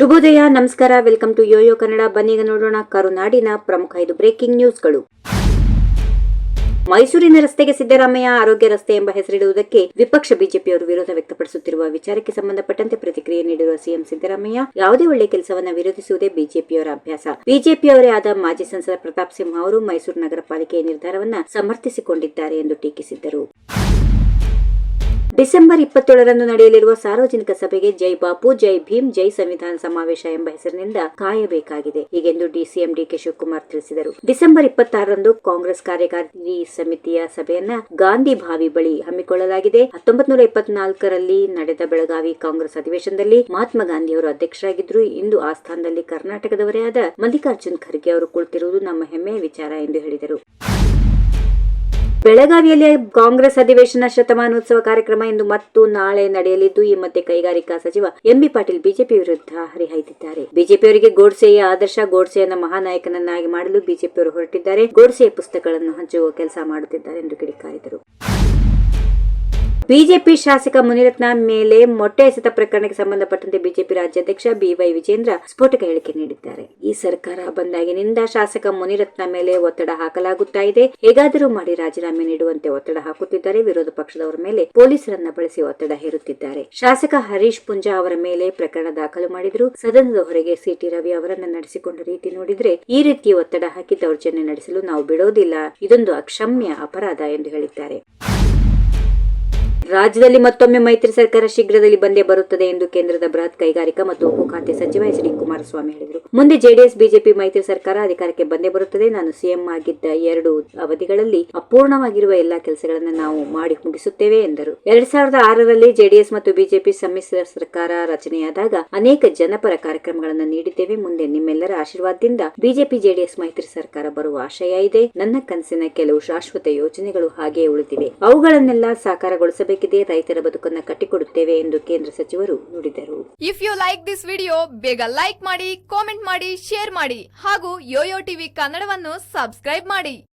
ಶುಭೋದಯ, ನಮಸ್ಕಾರ. Welcome to Yoyo Kannada ಬನ್ನೀಗ ನೋಡೋಣ ಕರುನಾಡಿನ ಪ್ರಮುಖ ಐದು ಬ್ರೇಕಿಂಗ್ ನ್ಯೂಸ್ಗಳು ಮೈಸೂರಿನ ರಸ್ತೆಗೆ ಸಿದ್ದರಾಮಯ್ಯ ಆರೋಗ್ಯ ರಸ್ತೆ ಎಂಬ ಹೆಸರಿಡುವುದಕ್ಕೆ ವಿಪಕ್ಷ ಬಿಜೆಪಿಯವರು ವಿರೋಧ ವ್ಯಕ್ತಪಡಿಸುತ್ತಿರುವ ವಿಚಾರಕ್ಕೆ ಸಂಬಂಧಪಟ್ಟಂತೆ ಪ್ರತಿಕ್ರಿಯೆ ನೀಡಿರುವ ಸಿಎಂ ಸಿದ್ದರಾಮಯ್ಯ, ಯಾವುದೇ ಒಳ್ಳೆ ಕೆಲಸವನ್ನ ವಿರೋಧಿಸುವುದೇ ಬಿಜೆಪಿಯವರ ಅಭ್ಯಾಸ. ಬಿಜೆಪಿಯವರೇ ಆದ ಮಾಜಿ ಸಂಸದ ಪ್ರತಾಪ್ ಸಿಂಹ ಅವರು ಮೈಸೂರು ನಗರ ಪಾಲಿಕೆಯ ನಿರ್ಧಾರವನ್ನ ಸಮರ್ಥಿಸಿಕೊಂಡಿದ್ದಾರೆ ಎಂದು ಟೀಕಿಸಿದ್ದರು. ಡಿಸೆಂಬರ್ ಇಪ್ಪತ್ತೇಳರಂದು ನಡೆಯಲಿರುವ ಸಾರ್ವಜನಿಕ ಸಭೆಗೆ ಜೈ ಬಾಪು, ಜೈ ಭೀಮ್, ಜೈ ಸಂವಿಧಾನ ಸಮಾವೇಶ ಎಂಬ ಹೆಸರಿನಿಂದ ಕಾಯಬೇಕಾಗಿದೆ. ಹೀಗೆಂದು ಡಿಸಿಎಂ ಡಿಕೆ ಶಿವಕುಮಾರ್ ತಿಳಿಸಿದರು. ಡಿಸೆಂಬರ್ ಇಪ್ಪತ್ತಾರರಂದು ಕಾಂಗ್ರೆಸ್ ಕಾರ್ಯಕಾರಿ ಸಮಿತಿಯ ಸಭೆಯನ್ನ ಗಾಂಧಿ ಭಾವಿ ಬಳಿ ಹಮ್ಮಿಕೊಳ್ಳಲಾಗಿದೆ. ಹತ್ತೊಂಬತ್ ನೂರ ಇಪ್ಪತ್ನಾಲ್ಕರಲ್ಲಿ ನಡೆದ ಬೆಳಗಾವಿ ಕಾಂಗ್ರೆಸ್ ಅಧಿವೇಶನದಲ್ಲಿ ಮಹಾತ್ಮ ಗಾಂಧಿಯವರು ಅಧ್ಯಕ್ಷರಾಗಿದ್ದರು. ಇಂದು ಆ ಸ್ಥಾನದಲ್ಲಿ ಕರ್ನಾಟಕದವರೇ ಆದ ಮಲ್ಲಿಕಾರ್ಜುನ್ ಖರ್ಗೆ ಅವರು ಕುಳಿತಿರುವುದು ನಮ್ಮ ಹೆಮ್ಮೆಯ ವಿಚಾರ ಎಂದು ಹೇಳಿದರು. ಬೆಳಗಾವಿಯಲ್ಲಿ ಕಾಂಗ್ರೆಸ್ ಅಧಿವೇಶನ ಶತಮಾನೋತ್ಸವ ಕಾರ್ಯಕ್ರಮ ಇಂದು ಮತ್ತು ನಾಳೆ ನಡೆಯಲಿದ್ದು, ಈ ಮಧ್ಯೆ ಕೈಗಾರಿಕಾ ಸಚಿವ ಎಂಬಿ ಪಾಟೀಲ್ ಬಿಜೆಪಿ ವಿರುದ್ಧ ಹರಿಹಾಯ್ದಿದ್ದಾರೆ. ಬಿಜೆಪಿಯವರಿಗೆ ಗೋಡ್ಸೆಯ ಆದರ್ಶ, ಗೋಡ್ಸೆಯನ್ನ ಮಹಾನಾಯಕನನ್ನಾಗಿ ಮಾಡಲು ಬಿಜೆಪಿಯವರು ಹೊರಟಿದ್ದಾರೆ. ಗೋಡ್ಸೆಯ ಪುಸ್ತಕಗಳನ್ನು ಹಂಚುವ ಕೆಲಸ ಮಾಡುತ್ತಿದ್ದಾರೆ ಎಂದು ಕಿಡಿಕಾರಿದರು. ಬಿಜೆಪಿ ಶಾಸಕ ಮುನಿರತ್ನ ಮೇಲೆ ಮೊಟ್ಟೆ ಎಸೆತ ಪ್ರಕರಣಕ್ಕೆ ಸಂಬಂಧಪಟ್ಟಂತೆ ಬಿಜೆಪಿ ರಾಜ್ಯಾಧ್ಯಕ್ಷ ಬಿವೈ ವಿಜೇಂದ್ರ ಸ್ಫೋಟಕ ಹೇಳಿಕೆ ನೀಡಿದ್ದಾರೆ. ಈ ಸರ್ಕಾರ ಬಂದಾಗಿನಿಂದ ಶಾಸಕ ಮುನಿರತ್ನ ಮೇಲೆ ಒತ್ತಡ ಹಾಕಲಾಗುತ್ತಾ ಇದೆ. ಹೇಗಾದರೂ ಮಾಡಿ ರಾಜೀನಾಮೆ ನೀಡುವಂತೆ ಒತ್ತಡ ಹಾಕುತ್ತಿದ್ದಾರೆ. ವಿರೋಧ ಪಕ್ಷದವರ ಮೇಲೆ ಪೊಲೀಸರನ್ನ ಬಳಸಿ ಒತ್ತಡ ಹೇರುತ್ತಿದ್ದಾರೆ. ಶಾಸಕ ಹರೀಶ್ ಪುಂಜಾ ಅವರ ಮೇಲೆ ಪ್ರಕರಣ ದಾಖಲು ಮಾಡಿದ್ರು. ಸದನದ ಹೊರಗೆ ಸಿಟಿ ರವಿ ಅವರನ್ನ ನಡೆಸಿಕೊಂಡ ರೀತಿ ನೋಡಿದ್ರೆ ಈ ರೀತಿ ಒತ್ತಡ ಹಾಕಿ ದೌರ್ಜನ್ಯ ನಡೆಸಲು ನಾವು ಬಿಡೋದಿಲ್ಲ. ಇದೊಂದು ಅಕ್ಷಮ್ಯ ಅಪರಾಧ ಎಂದು ಹೇಳಿದ್ದಾರೆ. ರಾಜ್ಯದಲ್ಲಿ ಮತ್ತೊಮ್ಮೆ ಮೈತ್ರಿ ಸರ್ಕಾರ ಶೀಘ್ರದಲ್ಲಿ ಬಂದೇ ಬರುತ್ತದೆ ಎಂದು ಕೇಂದ್ರದ ಬೃಹತ್ ಕೈಗಾರಿಕಾ ಮತ್ತು ಉಕ್ಕು ಖಾತೆ ಸಚಿವ ಎಚ್ ಡಿ ಕುಮಾರಸ್ವಾಮಿ ಹೇಳಿದರು. ಮುಂದೆ ಜೆಡಿಎಸ್, ಬಿಜೆಪಿ ಮೈತ್ರಿ ಸರ್ಕಾರ ಅಧಿಕಾರಕ್ಕೆ ಬಂದೇ ಬರುತ್ತದೆ. ನಾನು ಸಿಎಂ ಆಗಿದ್ದ ಎರಡು ಅವಧಿಗಳಲ್ಲಿ ಅಪೂರ್ಣವಾಗಿರುವ ಎಲ್ಲಾ ಕೆಲಸಗಳನ್ನು ನಾವು ಮಾಡಿ ಮುಗಿಸುತ್ತೇವೆ ಎಂದರು. ಎರಡ್ ಸಾವಿರದ ಆರರಲ್ಲಿ ಜೆಡಿಎಸ್ ಮತ್ತು ಬಿಜೆಪಿ ಸಮ್ಮಿಶ್ರ ಸರ್ಕಾರ ರಚನೆಯಾದಾಗ ಅನೇಕ ಜನಪರ ಕಾರ್ಯಕ್ರಮಗಳನ್ನು ನೀಡಿದ್ದೇವೆ. ಮುಂದೆ ನಿಮ್ಮೆಲ್ಲರ ಆಶೀರ್ವಾದದಿಂದ ಬಿಜೆಪಿ, ಜೆಡಿಎಸ್ ಮೈತ್ರಿ ಸರ್ಕಾರ ಬರುವ ಆಶಯ ಇದೆ. ನನ್ನ ಕನಸಿನ ಕೆಲವು ಶಾಶ್ವತ ಯೋಜನೆಗಳು ಹಾಗೆಯೇ ಉಳಿದಿವೆ. ಅವುಗಳನ್ನೆಲ್ಲ ಸಾಕಾರಗೊಳಿಸಬೇಕಿದೆ ರೈತರ ಬದುಕನ್ನು ಕಟ್ಟಿಕೊಡುತ್ತೇವೆ ಎಂದು ಕೇಂದ್ರ ಸಚಿವರು ನುಡಿದರು. If you like this video ಬೇಗ ಲೈಕ್ ಮಾಡಿ ಕಾಮೆಂಟ್ ಮಾಡಿ ಶೇರ್ ಮಾಡಿ ಹಾಗೂ ಯೋಯೋ ಟಿವಿ ಕನ್ನಡವನ್ನು ಸಬ್ಸ್ಕ್ರೈಬ್ ಮಾಡಿ.